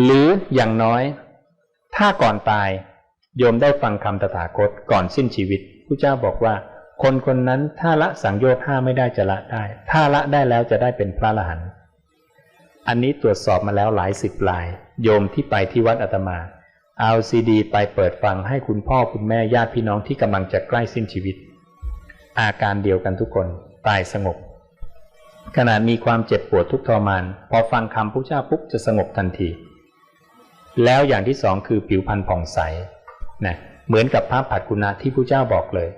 หรืออย่างน้อย ถ้าก่อนตายโยมได้ฟังคำตถาคตก่อนสิ้นชีวิตผู้เจ้าบอกว่า คนคนนั้นถ้าละสังโยชน์ห้าไม่ได้จะละได้ ถ้าละได้แล้วจะได้เป็นพระอรหันต์อันนี้ตรวจสอบมาแล้วหลายสิบลาย โยมที่ไปที่วัดอาตมาเอาซีดี ไปเปิดฟังให้คุณพ่อคุณแม่ญาติพี่น้องที่กำลังจะใกล้สิ้นชีวิต อาการเดียวกันทุกคนตายสงบขณะมีความเจ็บปวดทุกทรมาน พอฟังคำพระเจ้าปุ๊บจะสงบทันที แล้วอย่างที่สองคือผิวพรรณผ่องใสนะเหมือนกับพระปัจกุณะที่พระเจ้าบอกเลย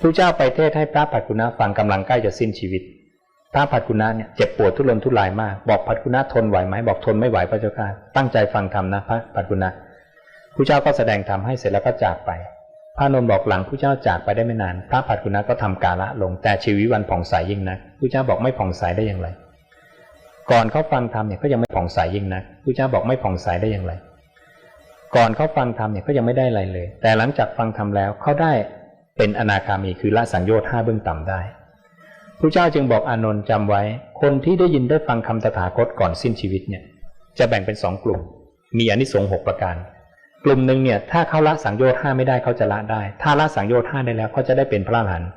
พระเจ้าไปเทศให้พระปัจกุณะฟังกำลังใกล้จะสิ้นชีวิต พระปัจกุณะเนี่ยเจ็บปวดทุรนทุรายมาก บอกปัจกุณะทนไหวไหมบอกทนไม่ไหวพระเจ้าค่ะตั้งใจฟังธรรมนะพระปัจกุณะพระเจ้าก็แสดงธรรมให้เสร็จแล้วก็จากไป พระนนท์บอกหลังพระเจ้าจากไปได้ไม่นาน พระปัจกุณะก็ทำกาละลงแต่ชีวิตวันผ่องใสยิ่งนักพระเจ้าบอกไม่ผ่องใสได้อย่างไร ก่อนเขาฟังธรรมเนี่ยก็ยังไม่ผ่องใสยิ่งนักพระเจ้าบอกไม่ผ่องใสได้อย่างไร ก่อนเขาฟังธรรมเนี่ยก็ยังไม่ได้อะไรเลย แต่หลังจากฟังธรรมแล้วเขาได้เป็นอนาคามีคือละสังโยชน์ห้าเบื้องต่ำได้พระเจ้าจึงบอกอานนท์จำไว้ คนที่ได้ยินได้ฟังคำตถาคตก่อนสิ้นชีวิตเนี่ย จะแบ่งเป็นสองกลุ่ม มีอนิสงส์หกประการ กลุ่มหนึ่งเนี่ยถ้าเขาละสังโยชน์ห้าไม่ได้เขาจะละได้ ถ้าละสังโยชน์ห้าได้แล้วเขาจะได้เป็นพระอรหันต์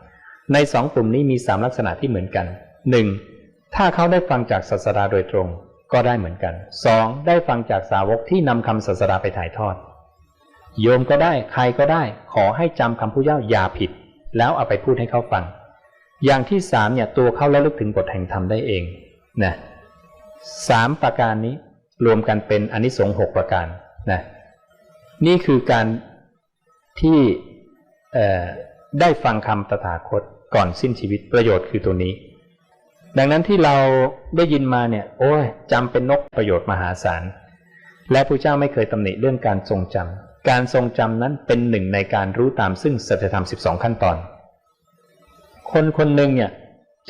ในสองกลุ่มนี้มีสามลักษณะที่เหมือนกันหนึ่ง ถ้าเขาได้ฟังจากศาสดาโดยตรงก็ได้เหมือนกันสองได้ฟังจากสาวกที่นำคำศาสดาไปถ่ายทอด โยมก็ได้ใครก็ได้ ขอให้จำคำพุทธเจ้าอย่าผิด แล้วเอาไปพูดให้เขาฟัง อย่างที่สามเนี่ยตัวเขาระลึกถึงบทแห่งธรรมได้เองนะสามประการนี้รวมกันเป็นอนิสงส์หกประการนะนี่คือการที่ได้ฟังคำตถาคตก่อนสิ้นชีวิตประโยชน์คือตัวนี้ ดังนั้นที่เราได้ยินมาเนี่ย โอ้ยจำเป็นนกประโยชน์มหาศาล และพระเจ้าไม่เคยตำหนิเรื่องการทรงจำ การทรงจำนั้นเป็นหนึ่งในการรู้ตามซึ่งสัจธรรม 12 ขั้นตอน คนคนหนึ่งเนี่ย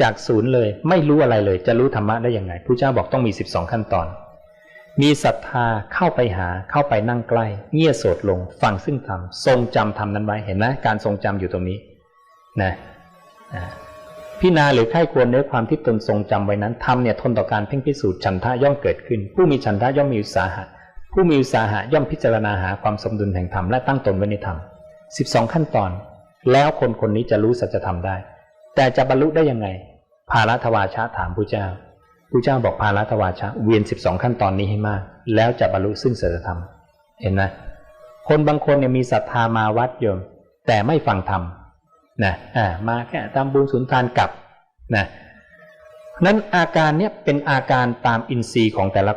จากศูนย์เลยไม่รู้อะไรเลย จะรู้ธรรมะได้ยังไงพระเจ้าบอกต้องมี 12 ขั้นตอน มีศรัทธาเข้าไปหาเข้าไปนั่งใกล้ เงี่ยโสดลง ฟังซึ่งธรรมทรงจำธรรมนั้นไว้เห็นไหมการทรงจำอยู่ตรงนี้นะ พินาหรือไข้ควรเนื้อความที่ตนทรงจำไว้นั้นทำเนี่ยทนต่อการเพ่งพิสูจน์ฉันทะย่อมเกิดขึ้น ผู้มีฉันทะย่อมมีอุตสาหะ ผู้มีอุตสาหะย่อมพิจารณาหาความสมดุลแห่งธรรมและตั้งตนไว้ในธรรม12 ขั้นตอน แล้วคนคนนี้จะรู้สัจธรรมได้ แต่จะบรรลุได้ยังไง ภารัตวาชะถามผู้เจ้าผู้เจ้าบอกภารัตวาชะเวียน 12 ขั้นตอนนี้ให้มาก แล้วจะบรรลุซึ่งสัจธรรม เห็นไหมคนบางคนเนี่ยมีศรัทธามาวัดโยม แต่ไม่ฟังธรรม นะอ่ามาแค่ทำบุญสุนทานกลับนะนั้นอาการเนี้ยเป็นอาการตามอินทรีย์ของแต่ละ